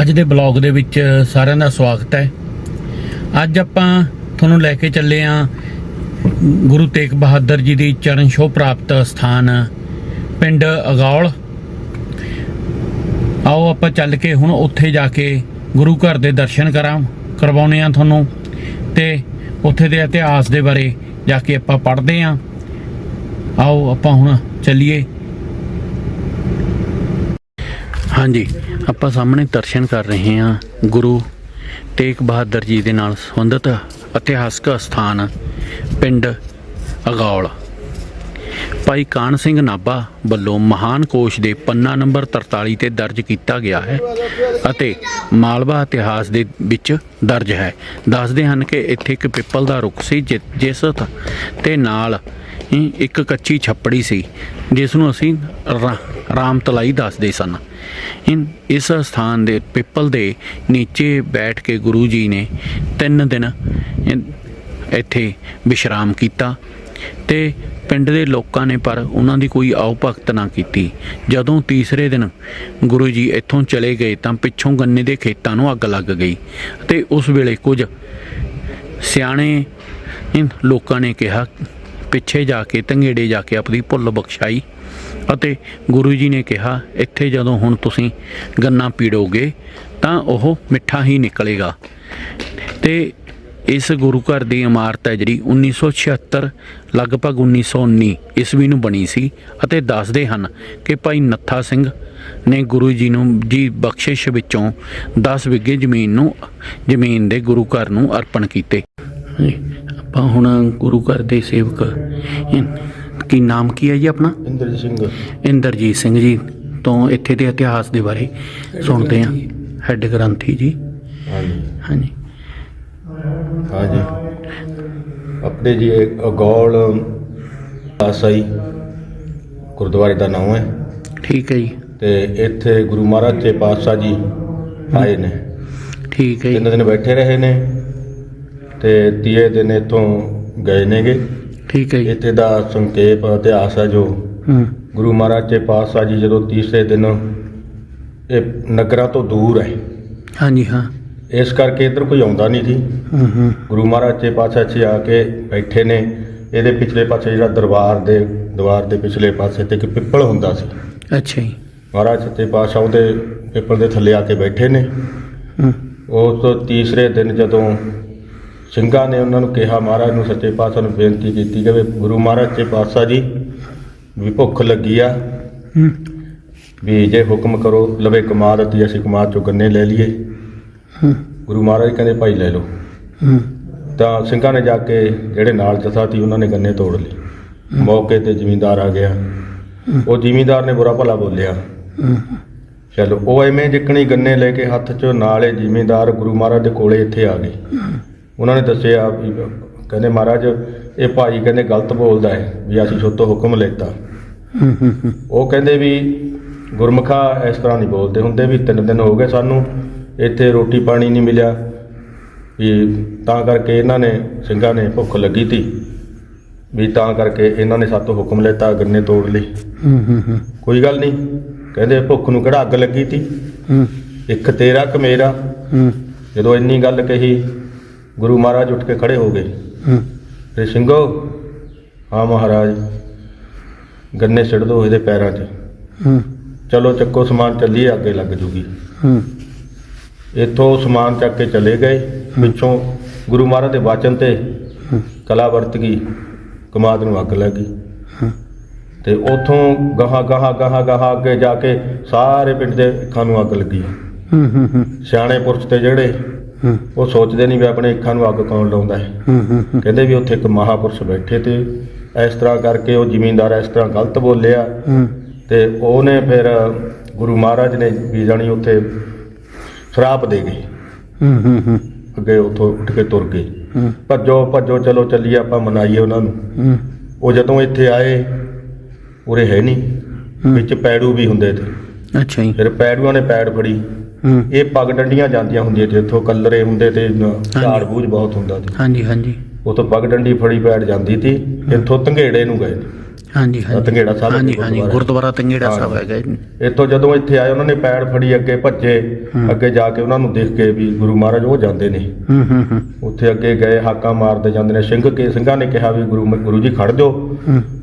ਅੱਜ ਦੇ ਬਲੌਗ ਦੇ ਵਿੱਚ ਸਾਰਿਆਂ ਦਾ ਸਵਾਗਤ ਹੈ। ਅੱਜ ਆਪਾਂ ਤੁਹਾਨੂੰ ਲੈ ਕੇ ਚੱਲੇ ਆਂ ਗੁਰੂ ਤੇਗ ਬਹਾਦਰ ਜੀ ਦੀ ਚਰਨ ਛੋਹ ਪ੍ਰਾਪਤ ਸਥਾਨ, ਪਿੰਡ ਅਗੌਲ। ਆਓ ਆਪਾਂ ਚੱਲ ਕੇ ਹੁਣ ਉੱਥੇ ਜਾ ਕੇ ਗੁਰੂ ਘਰ ਦੇ ਦਰਸ਼ਨ ਕਰਾਂ ਕਰਵਾਉਣੇ ਆ ਤੁਹਾਨੂੰ ਤੇ ਉੱਥੇ ਦੇ ਇਤਿਹਾਸ ਦੇ ਬਾਰੇ ਜਾ ਕੇ ਆਪਾਂ ਪੜ੍ਹਦੇ ਆਂ ਆਓ ਆਪਾਂ ਹੁਣ ਚੱਲੀਏ। ਹਾਂਜੀ। ਆਪਾਂ ਸਾਹਮਣੇ ਦਰਸ਼ਨ ਕਰ ਰਹੇ ਹਾਂ ਗੁਰੂ ਤੇਗ ਬਹਾਦਰ ਜੀ ਦੇ ਨਾਲ ਸੰਬੰਧਿਤ ਇਤਿਹਾਸਕ ਸਥਾਨ ਪਿੰਡ ਅਗੌਲ। ਭਾਈ ਕਾਨ ਸਿੰਘ ਨਾਭਾ ਵੱਲੋਂ ਮਹਾਨ ਕੋਸ਼ ਦੇ ਪੰਨਾ ਨੰਬਰ 43 ਤੇ ਦਰਜ ਕੀਤਾ ਗਿਆ ਹੈ ਅਤੇ ਮਾਲਵਾ ਇਤਿਹਾਸ ਦੇ ਵਿੱਚ ਦਰਜ ਹੈ। ਦੱਸਦੇ ਹਨ ਕਿ ਇੱਥੇ ਇੱਕ ਪਿੱਪਲ ਦਾ ਰੁੱਖ ਸੀ, ਜਿ- ਜਿਸ ਤ- ਤੇ ਨਾਲ ਇੱਕ ਕੱਚੀ ਛੱਪੜੀ ਸੀ, ਜਿਸ ਨੂੰ ਅਸੀਂ ਰਾ- ਰਾਮ ਤਲਾਈ ਦੱਸਦੇ ਸਨ। ਇਨ ਇਸ ਸਥਾਨ ਦੇ ਪਿੱਪਲ ਦੇ ਨੀਚੇ ਬੈਠ ਕੇ ਗੁਰੂ ਜੀ ਨੇ ਤਿੰਨ ਦਿਨ ਇੱਥੇ ਵਿਸ਼ਰਾਮ ਕੀਤਾ ਤੇ ਪਿੰਡ ਦੇ ਲੋਕਾਂ ਨੇ ਪਰ ਉਹਨਾਂ ਦੀ ਕੋਈ ਆਉ ਭਗਤ ਨਾ ਕੀਤੀ। ਜਦੋਂ ਤੀਸਰੇ ਦਿਨ ਗੁਰੂ ਜੀ ਇੱਥੋਂ ਚਲੇ ਗਏ ਤਾਂ ਪਿੱਛੋਂ ਗੰਨੇ ਦੇ ਖੇਤਾਂ ਨੂੰ ਅੱਗ ਲੱਗ ਗਈ ਤੇ ਉਸ ਵੇਲੇ ਕੁਝ ਸਿਆਣੇ ਇਨ ਲੋਕਾਂ ਨੇ ਕਿਹਾ, ਪਿੱਛੇ ਜਾ ਕੇ ਤੰਗੇੜੇ ਜਾ ਕੇ ਆਪਣੀ ਭੁੱਲ ਬਖਸ਼ਾਈ। ਅਤੇ ਗੁਰੂ ਜੀ ਨੇ ਕਿਹਾ, ਇੱਥੇ ਜਦੋਂ ਹੁਣ ਤੁਸੀਂ ਗੰਨਾ ਪੀੜੋਗੇ, ਤਾਂ ਉਹ ਮਿੱਠਾ ਹੀ ਨਿਕਲੇਗਾ। ਤੇ ਇਸ ਗੁਰੂ ਘਰ ਦੀ ਇਮਾਰਤ ਹੈ ਜਿਹੜੀ 1976 ਲਗਭਗ 1919 ਈਸਵੀ ਨੂੰ ਬਣੀ ਸੀ ਅਤੇ ਦੱਸਦੇ ਹਨ ਕਿ ਭਾਈ ਨੱਥਾ ਸਿੰਘ ਨੇ ਗੁਰੂ ਜੀ ਨੂੰ, ਜੀ ਬਖਸ਼ਿਸ਼ ਵਿੱਚੋਂ 10 ਵਿਗੇ ਜ਼ਮੀਨ ਨੂੰ, ਜ਼ਮੀਨ ਦੇ ਗੁਰੂ ਘਰ ਨੂੰ ਅਰਪਣ ਕੀਤੇ। ਆਪਾਂ ਹੁਣ ਗੁਰੂ ਘਰ ਦੇ ਸੇਵਕ ਕੀ ਨਾਮ ਕੀ ਹੈ ਜੀ ਆਪਣਾ? ਇੰਦਰਜੀਤ ਸਿੰਘ। ਇੰਦਰਜੀਤ ਸਿੰਘ ਜੀ ਤੋਂ ਇੱਥੇ ਦੇ ਇਤਿਹਾਸ ਦੇ ਬਾਰੇ ਸੁਣਦੇ ਹਾਂ। ਹੈੱਡ ਗ੍ਰੰਥੀ ਜੀ। ਹਾਂਜੀ। ਹਾਂਜੀ। ਹਾਂਜੀ। ਆਪਣੇ ਜੀ ਅਗੌਲ ਆਸਾਈ ਗੁਰਦੁਆਰੇ ਦਾ ਨਾਮ ਹੈ। ਠੀਕ ਹੈ ਜੀ। ਤੇ ਇੱਥੇ ਗੁਰੂ ਮਹਾਰਾਜ ਦੇ ਪਾਤਸ਼ਾਹ ਜੀ ਆਏ ਨੇ। ਠੀਕ ਹੈ ਤਿੰਨ ਜੀ ਦਿਨ ਬੈਠੇ ਰਹੇ ਨੇ ਤੇ ਤੀਏ ਦਿਨ ਇੱਥੋਂ ਗਏ ਨੇਗੇ। ਠੀਕ ਹੈ ਜੀ। ਇੱਥੇ ਦਾ ਸੰਖੇਪ ਇਤਿਹਾਸ ਹੈ ਜੋ ਹੂੰ। ਗੁਰੂ ਮਹਾਰਾਜ ਦੇ ਪਾਤਸ਼ਾਹ ਜੀ ਜਦੋਂ ਤੀਸਰੇ ਦਿਨ ਇਹ ਨਗਰਾਂ ਤੋਂ ਦੂਰ ਹੈ। ਹਾਂਜੀ ਹਾਂ। ਇਸ ਕਰਕੇ ਇੱਧਰ ਕੋਈ ਆਉਂਦਾ ਨਹੀਂ ਸੀ ਹੂੰ ਹੂੰ। ਗੁਰੂ ਮਹਾਰਾਜ ਦੇ ਪਾਸੇ ਇੱਥੇ ਆ ਕੇ ਬੈਠੇ ਨੇ। ਇਹਦੇ ਪਿਛਲੇ ਪਾਸੇ ਜਿਹੜਾ ਦਰਬਾਰ ਦੇ ਦਰਬਾਰ ਦੇ ਪਿਛਲੇ ਪਾਸੇ ਤੇ ਇੱਕ ਪਿੱਪਲ ਹੁੰਦਾ ਸੀ। ਅੱਛਾ ਜੀ। ਮਹਾਰਾਜ ਸੱਚੇ ਪਾਤਸ਼ਾਹ ਉਹਦੇ ਪਿੱਪਲ ਦੇ ਥੱਲੇ ਆ ਕੇ ਬੈਠੇ ਨੇ। ਹੂੰ। ਉਸ ਤੋਂ ਤੀਸਰੇ ਦਿਨ ਜਦੋਂ ਸਿੰਘਾਂ ਨੇ ਉਹਨਾਂ ਨੂੰ ਕਿਹਾ ਮਹਾਰਾਜ ਨੂੰ ਸੱਚੇ ਪਾਤਸ਼ਾਹ ਨੂੰ ਬੇਨਤੀ ਕੀਤੀ ਕਿ ਵੀ ਗੁਰੂ ਮਹਾਰਾਜ ਦੇ ਪਾਤਸ਼ਾਹ ਜੀ ਵੀ ਭੁੱਖ ਲੱਗੀ ਆ ਵੀ ਜੇ ਹੁਕਮ ਕਰੋ ਲਵੇ ਕਮਾਦ ਅਤੇ ਅਸੀਂ ਕਮਾਦ ਚੋਂ ਗੰਨੇ ਲੈ ਲਈਏ। ਗੁਰੂ ਮਹਾਰਾਜ ਕਹਿੰਦੇ ਭਾਈ ਲੈ ਲਓ। ਤਾਂ ਸਿੰਘਾਂ ਨੇ ਜਾ ਕੇ ਜਿਹੜੇ ਨਾਲ ਜਥਾ ਸੀ ਉਹਨਾਂ ਨੇ ਗੰਨੇ ਤੋੜ ਲਏ। ਮੌਕੇ ਤੇ ਜ਼ਿਮੀਂਦਾਰ ਆ ਗਿਆ। ਉਹ ਜ਼ਿਮੀਂਦਾਰ ਨੇ ਬੁਰਾ ਭਲਾ ਬੋਲਿਆ। ਚਲੋ ਉਹ ਐਵੇਂ ਜਿੱਕਣੀ ਗੰਨੇ ਲੈ ਕੇ ਹੱਥ 'ਚ ਨਾਲੇ ਜ਼ਿਮੀਂਦਾਰ ਗੁਰੂ ਮਹਾਰਾਜ ਦੇ ਕੋਲੇ ਇੱਥੇ ਆ ਗਏ। ਉਹਨਾਂ ਨੇ ਦੱਸਿਆ ਵੀ ਕਹਿੰਦੇ ਮਹਾਰਾਜ ਇਹ ਭਾਈ ਕਹਿੰਦੇ ਗਲਤ ਬੋਲਦਾ ਹੈ ਵੀ ਅਸੀਂ ਛੋਟੋ ਹੁਕਮ ਲੈਤਾ। ਉਹ ਕਹਿੰਦੇ ਵੀ ਗੁਰਮੁਖਾ ਇਸ ਤਰ੍ਹਾਂ ਨਹੀਂ ਬੋਲਦੇ ਹੁੰਦੇ ਵੀ ਤਿੰਨ ਦਿਨ ਹੋ ਗਏ ਸਾਨੂੰ ਇੱਥੇ ਰੋਟੀ ਪਾਣੀ ਨਹੀਂ ਮਿਲਿਆ। ਵੀ ਤਾਂ ਕਰਕੇ ਇਹਨਾਂ ਨੇ ਸਿੰਘਾਂ ਨੇ ਭੁੱਖ ਲੱਗੀ ਤੀ। ਵੀ ਤਾਂ ਕਰਕੇ ਇਹਨਾਂ ਨੇ ਸਾਤੋਂ ਹੁਕਮ ਲੈਤਾ ਗੰਨੇ ਤੋੜ ਲਈ। ਕੋਈ ਗੱਲ ਨਹੀਂ ਕਹਿੰਦੇ ਭੁੱਖ ਨੂੰ ਕਿਹੜਾ ਅੱਗ ਲੱਗੀ ਤੀ? ਇੱਕ ਤੇਰਾ ਕਿ ਮੇਰਾ। ਹੂੰ। ਜਦੋਂ ਇੰਨੀ ਗੱਲ ਕਹੀ ਗੁਰੂ ਮਹਾਰਾਜ ਉੱਠ ਕੇ ਖੜੇ ਹੋ ਗਏ। ਹੂੰ। ਤੇ ਸਿੰਘੋ ਹਾਂ ਮਹਾਰਾਜ ਗੰਨੇ ਛੱਡ ਦੋ ਇਹਦੇ ਪੈਰਾਂ 'ਚ। ਹੂੰ। ਚਲੋ ਚੱਕੋ ਸਮਾਨ ਚੱਲੀਏ ਅੱਗੇ ਲੱਗ ਜੂਗੀ। ਹੂੰ। ਇੱਥੋਂ ਸਮਾਨ ਚੱਕ ਕੇ ਚਲੇ ਗਏ। ਪਿੱਛੋਂ ਗੁਰੂ ਮਹਾਰਾਜ ਦੇ ਵਾਚਨ ਤੇ ਕਲਾ ਵਰਤ ਗਈ ਕਮਾਦ ਨੂੰ ਅੱਗ ਲੱਗ ਗਈ। ਹੂੰ। ਤੇ ਉਥੋਂ ਗਾਹਾਂ ਗਾਹਾਂ ਗਾਹਾਂ ਗਾਹਾਂ ਅੱਗੇ ਜਾ ਕੇ ਸਾਰੇ ਪਿੰਡ ਦੇ ਅੱਖਾਂ ਨੂੰ ਅੱਗ ਲੱਗੀ। ਹੂੰ ਹੂੰ ਹੂੰ। ਸਿਆਣੇ ਪੁਰਸ਼ ਤੇ ਜਿਹੜੇ ਹੂੰ। ਉਹ ਸੋਚਦੇ ਨਹੀਂ ਵੀ ਆਪਣੇ ਅੱਖਾਂ ਨੂੰ ਅੱਗ ਕੌਣ ਲਾਉਂਦਾ ਹੈ। ਹੂੰ ਹੂੰ ਹੂੰ। ਕਹਿੰਦੇ ਵੀ ਉੱਥੇ ਇੱਕ ਮਹਾਪੁਰਸ਼ ਬੈਠੇ ਤੇ ਇਸ ਤਰ੍ਹਾਂ ਕਰਕੇ ਉਹ ਜ਼ਿਮੀਂਦਾਰ ਇਸ ਤਰ੍ਹਾਂ ਗਲਤ ਬੋਲਿਆ। ਹੂੰ। ਤੇ ਉਹਨੇ ਫਿਰ ਗੁਰੂ ਮਹਾਰਾਜ ਨੇ ਵੀ ਜਾਣੀ ਉੱਥੇ ਸ਼ਰਾਪ ਦੇ ਗਏ। ਹੂੰ ਹੂੰ ਹੂੰ। ਅੱਗੇ ਉੱਥੋਂ ਉੱਠ ਕੇ ਤੁਰ ਗਏ। ਹੂੰ। ਭੱਜੋ ਭੱਜੋ ਚਲੋ ਚੱਲੀਏ ਆਪਾਂ ਮਨਾਈਏ ਉਹਨਾਂ ਨੂੰ। ਹੂੰ। ਉਹ ਜਦੋਂ ਇੱਥੇ ਆਏ ਉਰੇ ਹੈ ਨਹੀਂ। ਹੂੰ। ਵਿੱਚ ਪੈੜੂ ਵੀ ਹੁੰਦੇ ਤੇ। ਅੱਛਾ ਜੀ। ਫਿਰ ਪੈੜੂਆਂ ਨੇ ਪੈੜ ਫੜੀ। ਹੂੰ। ਇਹ ਪੱਗ ਡੰਡੀਆਂ ਜਾਂਦੀਆਂ ਹੁੰਦੀਆਂ ਤੇ ਇੱਥੋਂ ਕੱਲਰੇ ਹੁੰਦੇ ਤੇ ਝਾੜ ਬੂਝ ਬਹੁਤ ਹੁੰਦਾ ਸੀ ਹਾਂਜੀ ਹਾਂਜੀ। ਉਥੋਂ ਪੱਗ ਡੰਡੀ ਫੜੀ ਪੈੜ ਜਾਂਦੀ ਸੀ ਇੱਥੋਂ ਧੰਗੇੜੇ ਨੂੰ ਗਏ ਹਾਂਜੀ ਹਾਂਜੀ। ਤੰਗੇੜਾ ਸਾਹਿਬ ਹਾਂਜੀ ਹਾਂਜੀ ਗੁਰਦੁਆਰਾ। ਤੰਗੇੜਾ। ਸਾਹਿਬ ਹੈਗਾ। ਇੱਥੋਂ ਜਦੋਂ ਇੱਥੇ ਆਏ ਉਹਨਾਂ ਨੇ ਪੈੜ ਫੜੀ ਅੱਗੇ ਭੱਜੇ ਅੱਗੇ ਜਾ ਕੇ ਉਹਨਾਂ ਨੂੰ ਦੇਖ ਕੇ ਵੀ ਗੁਰੂ ਮਹਾਰਾਜ ਉਹ ਜਾਂਦੇ ਨੇ। ਹੂੰ ਹੂੰ ਹੂੰ। ਉੱਥੇ ਅੱਗੇ ਗਏ ਹਾਕਾਂ ਮਾਰਦੇ ਜਾਂਦੇ ਨੇ। ਸਿੰਘ ਕੇ ਸਿੰਘਾਂ ਨੇ ਕਿਹਾ ਵੀ ਗੁਰੂ ਗੁਰੂ ਜੀ ਖੜ ਜਾਓ।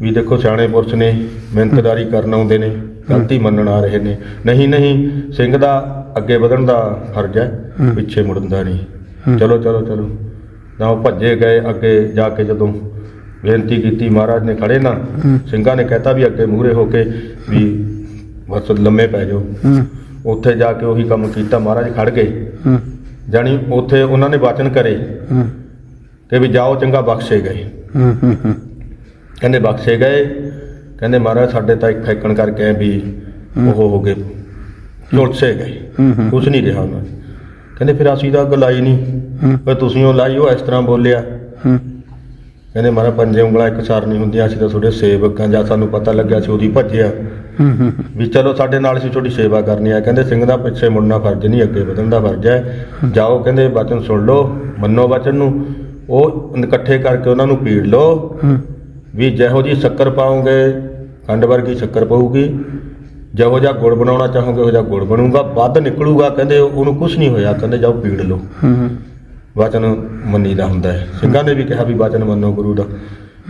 ਵੀ ਦੇਖੋ ਸਿਆਣੇ ਪੁਰਸ਼ ਨੇ ਮਿਹਨਤਦਾਰੀ ਕਰਨ ਆਉਂਦੇ ਨੇ ਗਲਤੀ ਮੰਨਣ ਆ ਰਹੇ ਨੇ। ਨਹੀਂ ਨਹੀਂ ਸਿੰਘ ਦਾ ਅੱਗੇ ਵਧਣ ਦਾ ਫਰਜ਼ ਹੈ। ਪਿੱਛੇ ਮੁੜਨ ਦਾ ਨਹੀਂ। ਚਲੋ ਚਲੋ ਚਲੋ। ਤਾਂ ਉਹ ਭੱਜੇ ਗਏ ਅੱਗੇ ਜਾ ਕੇ ਜਦੋਂ ਬੇਨਤੀ ਕੀਤੀ ਮਹਾਰਾਜ ਨੇ ਖੜੇ ਨਾ। ਸਿੰਘਾਂ ਨੇ ਕਹਿਤਾ ਵੀ ਅੱਗੇ ਮੂਹਰੇ ਹੋ ਕੇ ਵੀ ਬਸ ਲੰਮੇ ਪੈ ਜਾਓ। ਉੱਥੇ ਜਾ ਕੇ ਉਹੀ ਕੰਮ ਕੀਤਾ ਮਹਾਰਾਜ ਖੜ ਗਏ। ਜਾਣੀ ਉੱਥੇ ਉਹਨਾਂ ਨੇ ਵਚਨ ਕਰੇ ਕਿ ਵੀ ਜਾਓ ਚੰਗਾ ਬਖਸ਼ੇ ਗਏ। ਕਹਿੰਦੇ ਬਖਸ਼ੇ ਗਏ। ਕਹਿੰਦੇ ਮਹਾਰਾਜ ਸਾਡੇ ਤਾਂ ਇੱਕ ਫੈਕਣ ਕਰਕੇ ਵੀ ਉਹ ਹੋ ਗਏ। ਝੁਲਸੇ ਗਏ। ਕੁਛ ਨਹੀਂ ਰਿਹਾ ਉਹਨਾਂ। ਕਹਿੰਦੇ ਫਿਰ ਅਸੀਂ ਤਾਂ ਅੱਗ ਲਾਈ ਨਹੀਂ। ਪਰ ਤੁਸੀਂ ਉਹ ਲਾਈ ਉਹ ਇਸ ਤਰ੍ਹਾਂ ਬੋਲਿਆ। ਹੂੰ। ਕਹਿੰਦੇ ਮਹਾਰਾਜ ਪੰਜੇ ਉਂਗਲਾਂ ਇੱਕ ਸਾਰ ਨਹੀਂ ਹੁੰਦੀਆਂ। ਅਸੀਂ ਤਾਂ ਤੁਹਾਡੇ ਸੇਵਕ ਹਾਂ ਜਾਂ ਸਾਨੂੰ ਪਤਾ ਲੱਗਿਆ ਸੀ ਉਹਦੀ ਭੱਜਿਆ। ਹੂੰ ਹੂੰ ਵੀ ਚਲੋ ਸਾਡੇ ਨਾਲ ਅਸੀਂ ਤੁਹਾਡੀ ਸੇਵਾ ਕਰਨੀ ਆ ਕਹਿੰਦੇ ਸਿੰਘ ਦਾ ਪਿੱਛੇ ਮੁੜਨਾ ਫਰਜ਼ ਨਹੀਂ ਅੱਗੇ ਵਧਣ ਦਾ ਫਰਜ਼ ਹੈ। ਜਾਓ ਕਹਿੰਦੇ ਵਚਨ ਸੁਣ ਲਓ ਮੰਨੋ ਵਚਨ ਨੂੰ। ਉਹ ਇਕੱਠੇ ਕਰਕੇ ਉਹਨਾਂ ਨੂੰ ਪੀੜ ਲਓ। ਹੂੰ। ਵੀ ਜਿਹੋ ਜੀ ਸ਼ੱਕਰ ਪਾਓਗੇ ਖੰਡ ਵਰਗੀ ਸ਼ੱਕਰ ਪਊਗੀ। ਜਿਹੋ ਜਿਹਾ ਗੁੜ ਬਣਾਉਣਾ ਚਾਹੋਗੇ ਉਹ ਜਿਹਾ ਗੁੜ ਬਣੂਗਾ ਵੱਧ ਨਿਕਲੂਗਾ ਕਹਿੰਦੇ ਉਹਨੂੰ ਕੁਝ ਨਹੀਂ ਹੋਇਆ ਕਹਿੰਦੇ ਜਾਓ ਪੀੜ ਲਓ। ਵਚਨ ਮੰਨੀਦਾ ਹੁੰਦਾ ਹੈ। ਸਿੰਘਾਂ ਨੇ ਵੀ ਕਿਹਾ ਵੀ ਵਚਨ ਮੰਨੋ ਗੁਰੂ ਦਾ।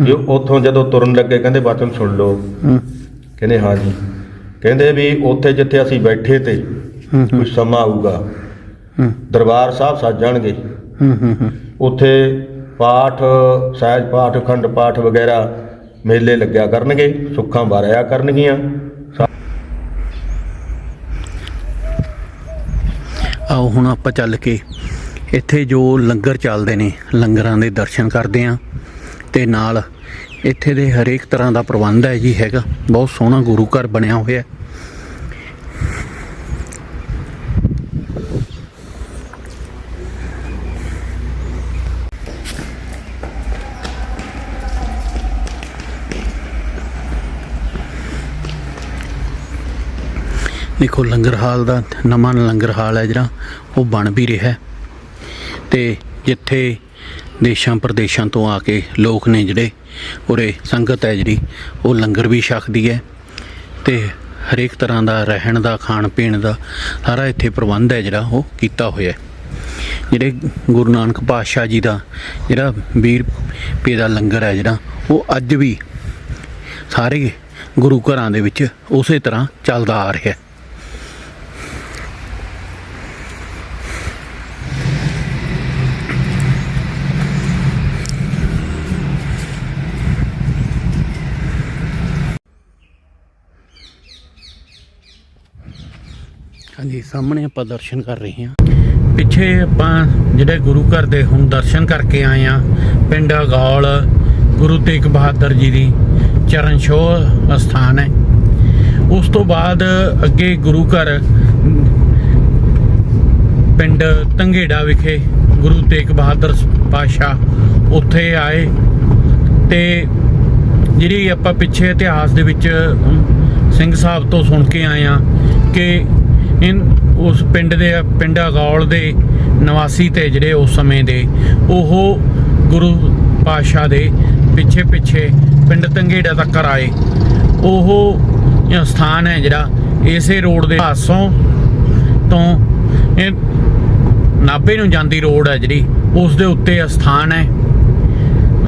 ਵੀ ਉੱਥੋਂ ਜਦੋਂ ਤੁਰਨ ਲੱਗੇ ਕਹਿੰਦੇ ਵਚਨ ਸੁਣ ਲਓ। ਕਹਿੰਦੇ ਹਾਂ ਜੀ। ਕਹਿੰਦੇ ਵੀ ਉੱਥੇ ਜਿੱਥੇ ਅਸੀਂ ਬੈਠੇ ਤੇ ਕੁਝ ਸਮਾਂ ਆਊਗਾ ਦਰਬਾਰ ਸਾਹਿਬ ਸੱਜਣਗੇ ਉੱਥੇ ਪਾਠ ਸਹਿਜ ਪਾਠ ਅਖੰਡ ਪਾਠ ਵਗੈਰਾ ਮੇਲੇ ਲੱਗਿਆ ਕਰਨਗੇ ਸੁੱਖਾਂ ਬਾਰਿਆ ਕਰਨਗੀਆਂ। ਆਓ ਹੁਣ ਆਪਾਂ ਚੱਲ ਕੇ ਇੱਥੇ ਜੋ ਲੰਗਰ ਚੱਲਦੇ ਨੇ, ਲੰਗਰਾਂ ਦੇ ਦਰਸ਼ਨ ਕਰਦੇ ਆਂ ਤੇ ਨਾਲ ਇੱਥੇ ਦੇ ਹਰੇਕ ਤਰ੍ਹਾਂ ਦਾ ਪ੍ਰਬੰਧ ਹੈ ਜੀ ਹੈਗਾ। ਬਹੁਤ ਸੋਹਣਾ ਗੁਰੂ ਘਰ ਬਣਿਆ ਹੋਇਆ ਦੇਖੋ, ਲੰਗਰ ਹਾਲ ਦਾ ਨਵਾਂ ਲੰਗਰ ਹਾਲ ਹੈ ਜਿਹੜਾ, ਉਹ ਬਣ ਵੀ ਰਿਹਾ ਹੈ। ਤੇ ਜਿੱਥੇ ਦੇਸ਼ਾਂ ਪ੍ਰਦੇਸ਼ਾਂ ਤੋਂ ਆ ਕੇ ਲੋਕ ਨੇ ਜਿਹੜੇ, ਉਰੇ ਸੰਗਤ ਹੈ ਜਿਹੜੀ, ਉਹ ਲੰਗਰ ਵੀ ਛਕਦੀ ਹੈ। ਤੇ ਹਰੇਕ ਤਰ੍ਹਾਂ ਦਾ ਰਹਿਣ ਦਾ, ਖਾਣ ਪੀਣ ਦਾ ਸਾਰਾ ਇੱਥੇ ਪ੍ਰਬੰਧ ਹੈ ਜਿਹੜਾ, ਉਹ ਕੀਤਾ ਹੋਇਆ ਹੈ। ਜਿਹੜੇ ਗੁਰੂ ਨਾਨਕ ਪਾਤਸ਼ਾਹ ਜੀ ਦਾ ਜਿਹੜਾ 20 ਰੁਪਏ ਦਾ ਲੰਗਰ ਹੈ ਜਿਹੜਾ, ਉਹ ਅੱਜ ਵੀ ਸਾਰੇ ਗੁਰੂ ਘਰਾਂ ਦੇ ਵਿੱਚ ਉਸੇ ਤਰ੍ਹਾਂ ਚੱਲਦਾ ਆ ਰਿਹਾ ਹੈ। ਹਾਂਜੀ ਸਾਹਮਣੇ ਆਪਾਂ ਦਰਸ਼ਨ ਕਰ ਰਹੇ ਹਾਂ। ਪਿੱਛੇ ਆਪਾਂ ਜਿਹੜੇ ਗੁਰੂ ਘਰ ਦੇ ਹੁਣ ਦਰਸ਼ਨ ਕਰਕੇ ਆਏ ਆ ਪਿੰਡ ਅਗੌਲ, ਗੁਰੂ ਤੇਗ ਬਹਾਦਰ ਜੀ ਦੀ ਚਰਨ ਛੋਹ ਸਥਾਨ ਹੈ। ਉਸ ਤੋਂ ਬਾਅਦ ਅੱਗੇ ਗੁਰੂ ਘਰ, ਪਿੰਡ ਤੰਗੇੜਾ ਵਿਖੇ ਗੁਰੂ ਤੇਗ ਬਹਾਦਰ ਪਾਤਸ਼ਾਹ ਉੱਥੇ ਆਏ ਤੇ ਜਿਹੜੀ ਆਪਾਂ ਪਿੱਛੇ ਇਤਿਹਾਸ ਦੇ ਵਿੱਚ ਸਿੰਘ ਸਾਹਿਬ ਤੋਂ ਸੁਣ ਕੇ ਆਏ ਆ ਕਿ ਇਨ ਉਸ ਪਿੰਡ ਦੇ, ਪਿੰਡ ਅਗੌਲ ਦੇ ਨਿਵਾਸੀ ਤੇ ਜਿਹੜੇ ਉਸ ਸਮੇਂ ਦੇ, ਉਹ ਗੁਰੂ ਪਾਤਸ਼ਾਹ ਦੇ ਪਿੱਛੇ ਪਿੱਛੇ ਪਿੰਡ ਤੰਗੇੜਾ ਤੱਕ ਆਏ। ਉਹ ਇਹ ਸਥਾਨ ਹੈ ਜਿਹੜਾ ਇਸੇ ਰੋਡ ਦੇ ਪਾਸੋਂ ਤੋਂ, ਇਹ ਨਾਭੇ ਨੂੰ ਜਾਂਦੀ ਰੋਡ ਹੈ ਜਿਹੜੀ, ਉਸ ਦੇ ਉੱਤੇ ਇਹ ਸਥਾਨ ਹੈ।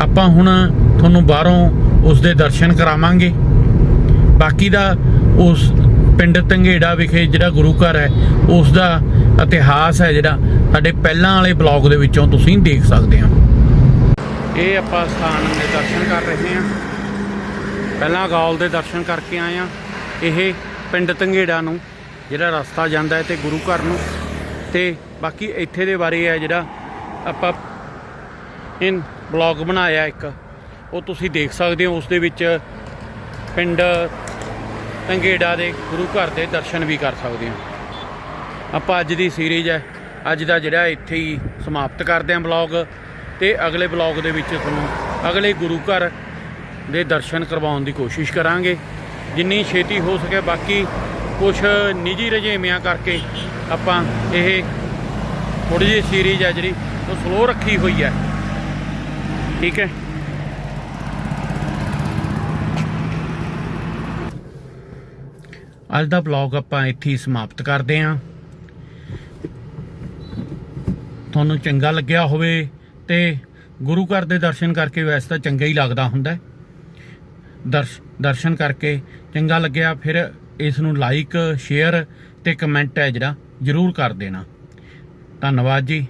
ਆਪਾਂ ਹੁਣ ਤੁਹਾਨੂੰ ਬਾਹਰੋਂ ਉਸ ਦੇ ਦਰਸ਼ਨ ਕਰਾਵਾਂਗੇ। ਬਾਕੀ ਦਾ ਉਸ ਪਿੰਡ ਤੰਗੇੜਾ ਵਿਖੇ ਜਿਹੜਾ ਗੁਰੂ ਘਰ ਹੈ ਉਸ ਦਾ ਇਤਿਹਾਸ ਹੈ ਜਿਹੜਾ ਸਾਡੇ ਪਹਿਲਾਂ ਵਾਲੇ ਬਲੌਗ ਦੇ ਵਿੱਚੋਂ ਤੁਸੀਂ ਦੇਖ ਸਕਦੇ ਹੋ। ਇਹ ਆਪਾਂ ਸਥਾਨ ਦੇ ਦਰਸ਼ਨ ਕਰ ਰਹੇ ਹਾਂ। ਪਹਿਲਾਂ ਗੌਲ ਦੇ ਦਰਸ਼ਨ ਕਰਕੇ ਆਏ ਆ ਇਹ ਪਿੰਡ ਤੰਗੇੜਾ ਨੂੰ ਜਿਹੜਾ ਰਸਤਾ ਜਾਂਦਾ ਹੈ ਤੇ ਗੁਰੂ ਘਰ ਨੂੰ। ਤੇ ਬਾਕੀ ਇੱਥੇ ਦੇ ਬਾਰੇ ਹੈ ਜਿਹੜਾ ਆਪਾਂ ਇਨ ਬਲੌਗ ਬਣਾਇਆ ਇੱਕ, ਉਹ ਤੁਸੀਂ ਦੇਖ ਸਕਦੇ ਹੋ। ਉਸ ਦੇ ਵਿੱਚ ਪਿੰਡ ਤੰਗੇੜਾ ਦੇ ਗੁਰੂ ਘਰ ਦੇ ਦਰਸ਼ਨ ਵੀ ਕਰ ਸਕਦੇ ਹੋ। ਆਪਾਂ ਅੱਜ ਦੀ ਸੀਰੀਜ਼ ਹੈ। ਅੱਜ ਦਾ ਜਿਹੜਾ ਇੱਥੇ ਹੀ ਸਮਾਪਤ ਕਰਦੇ ਹਾਂ ਬਲੌਗ ਤੇ ਅਗਲੇ ਬਲੌਗ ਦੇ ਵਿੱਚ ਤੁਹਾਨੂੰ ਅਗਲੇ ਗੁਰੂ ਘਰ ਦੇ ਦਰਸ਼ਨ ਕਰਵਾਉਣ ਦੀ ਕੋਸ਼ਿਸ਼ ਕਰਾਂਗੇ। ਜਿੰਨੀ ਛੇਤੀ ਹੋ ਸਕੇ ਬਾਕੀ ਕੁਝ ਨਿੱਜੀ ਰੁਝੇਵਿਆਂ ਕਰਕੇ ਆਪਾਂ ਇਹ ਥੋੜੀ ਜਿਹੀ ਸੀਰੀਜ਼ ਹੈ ਜਿਹੜੀ ਉਹ ਸਲੋ ਰੱਖੀ ਹੋਈ ਹੈ। ਠੀਕ ਹੈ? ਅੱਜ ਦਾ ਵਲੌਗ ਆਪਾਂ ਇੱਥੇ ਹੀ ਸਮਾਪਤ ਕਰਦੇ ਹਾਂ। ਤੁਹਾਨੂੰ ਚੰਗਾ ਲੱਗਿਆ ਹੋਵੇ ਤੇ ਗੁਰੂ ਘਰ ਦੇ ਦਰਸ਼ਨ ਕਰਕੇ ਵੈਸੇ ਤਾਂ ਚੰਗਾ ਹੀ ਲੱਗਦਾ ਹੁੰਦਾ। ਦਰਸ਼, ਦਰਸ਼ਨ ਕਰਕੇ ਚੰਗਾ ਲੱਗਿਆ, ਫਿਰ ਇਸ ਨੂੰ ਲਾਈਕ ਸ਼ੇਅਰ ਤੇ ਕਮੈਂਟ ਹੈ ਜਿਹੜਾ, ਜਰੂਰ ਕਰ ਦੇਣਾ। ਧੰਨਵਾਦ ਜੀ।